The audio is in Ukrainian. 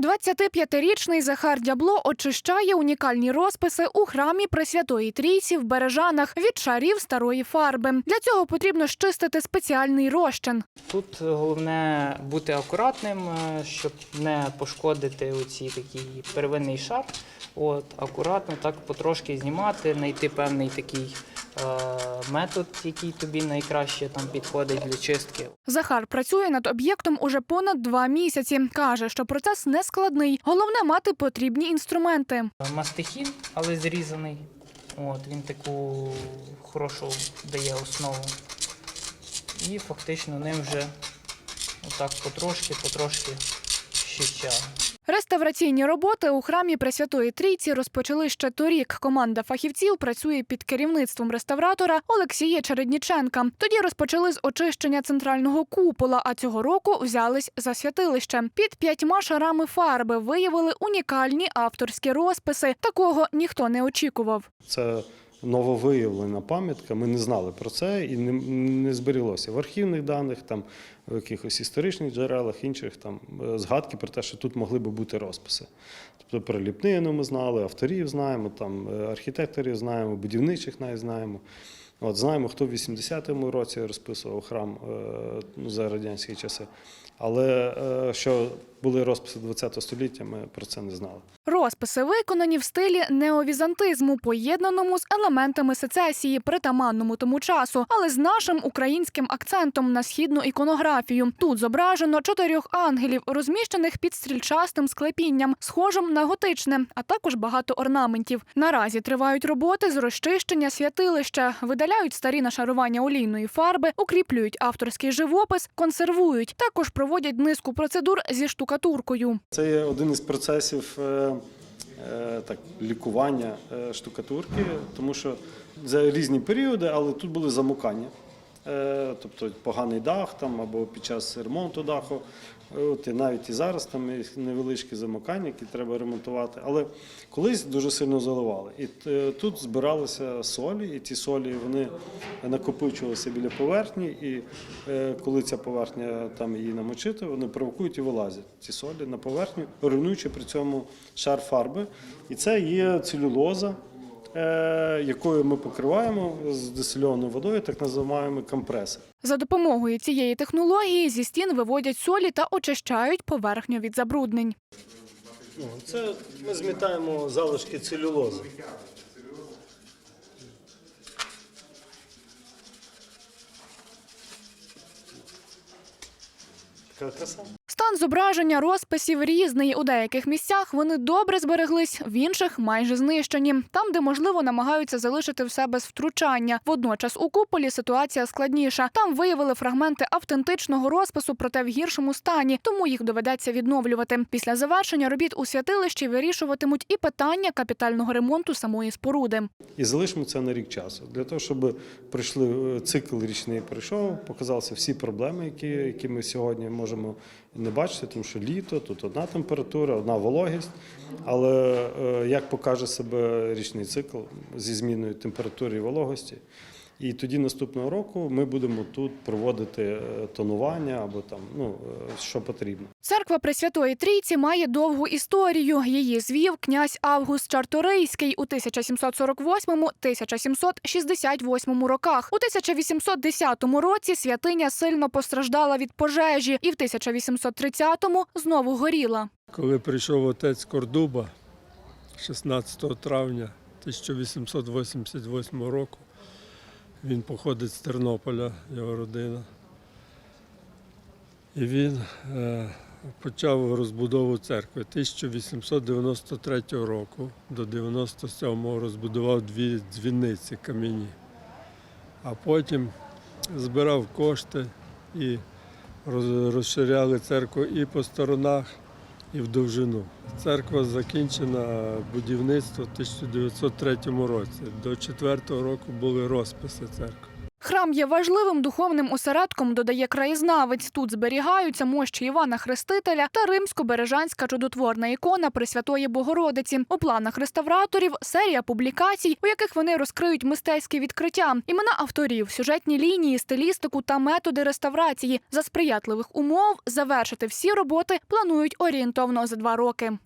25-річний Захар Дябло очищає унікальні розписи у храмі Пресвятої Трійці в Бережанах від шарів старої фарби. Для цього потрібно щистити спеціальний розчин. Тут головне бути акуратним, е, щоб не пошкодити оці такий первинний шар. От, акуратно так потрошки знімати, знайти певний такий метод, який тобі найкраще там підходить для чистки. Захар працює над об'єктом уже понад два місяці. Каже, що процес не складний. Головне мати потрібні інструменти. Мастихін, але зрізаний. От, він таку хорошу дає основу. І фактично ним вже отак потрошки, потрошки щищаю. Реставраційні роботи у храмі Пресвятої Трійці розпочали ще торік. Команда фахівців працює під керівництвом реставратора Олексія Чередніченка. Тоді розпочали з очищення центрального купола, а цього року взялись за святилище. Під п'ятьма шарами фарби виявили унікальні авторські розписи. Такого ніхто не очікував. Це нововиявлена пам'ятка. Ми не знали про це і не, не зберіглося в архівних даних, там в якихось історичних джерелах, інших там е, згадки про те, що тут могли би бути розписи. Тобто про ліпнину ми знали, авторів знаємо, там е, архітекторів знаємо, будівничих навіть знаємо. От знаємо, хто в 80-му році розписував храм е, ну, за радянські часи. Але що були розписи 20 століття, ми про це не знали. Розписи виконані в стилі неовізантизму, поєднаному з елементами сецесії, притаманному тому часу, але з нашим українським акцентом на східну іконографію. Тут зображено чотирьох ангелів, розміщених під стрільчастим склепінням, схожим на готичне, а також багато орнаментів. Наразі тривають роботи з розчищення святилища, видаляють старі нашарування олійної фарби, укріплюють авторський живопис, консервують. Також проводять низку процедур зі штукатуркою. Це є один із процесів е, так, лікування е, штукатурки, тому що за різні періоди, але тут були замукання. Е, Тобто поганий дах там, або під час ремонту даху. От, і навіть і зараз там є невеличкі замикання, які треба ремонтувати. Але колись дуже сильно заливали. І е, тут збиралися солі, і ті солі вони накопичувалися біля поверхні. І е, коли ця поверхня там її намочити, вони провокують і вилазять ці солі на поверхню, руйнуючи при цьому шар фарби. І це є целюлоза. Е, Якою ми покриваємо з дистильованою водою, так називаємо компреси. За допомогою цієї технології зі стін виводять солі та очищають поверхню від забруднень. Це ми змітаємо залишки целюлози. Така краса. Стан зображення розписів різний. У деяких місцях вони добре збереглись, в інших майже знищені. Там, де можливо, намагаються залишити все без втручання. Водночас у куполі ситуація складніша. Там виявили фрагменти автентичного розпису, проте в гіршому стані, тому їх доведеться відновлювати. Після завершення робіт у святилищі вирішуватимуть і питання капітального ремонту самої споруди. І залишимо це на рік часу. Для того, щоб прийшли е, цикл річний пройшов, показалися всі проблеми, які, які ми сьогодні можемо не бачите, тому що літо, тут одна температура, одна вологість. Але е, як покаже себе річний цикл зі зміною температури і вологості. І тоді наступного року ми будемо тут проводити е, тонування або там ну е, що потрібно. Церква Пресвятої Трійці має довгу історію. Її звів князь Август Чарторийський у 1748-1768 роках. У 1810 році святиня сильно постраждала від пожежі, і в 1830-му знову горіла. Коли прийшов отець Кордуба 16 травня 1888 року, він походить з Тернополя, його родина. І він е, почав розбудову церкви 1893 року до 97-го розбудував дві дзвіниці кам'яні, а потім збирав кошти і розширяли церкву і по сторонах, і в довжину. Церква закінчена будівництво в 1903 році. До 4-го року були розписи церкви. Храм є важливим духовним осередком, додає краєзнавець. Тут зберігаються мощі Івана Хрестителя та римсько-бережанська чудотворна ікона Пресвятої Богородиці. У планах реставраторів серія публікацій, у яких вони розкриють мистецькі відкриття, імена авторів, сюжетні лінії, стилістику та методи реставрації. За сприятливих умов завершити всі роботи планують орієнтовно за два роки.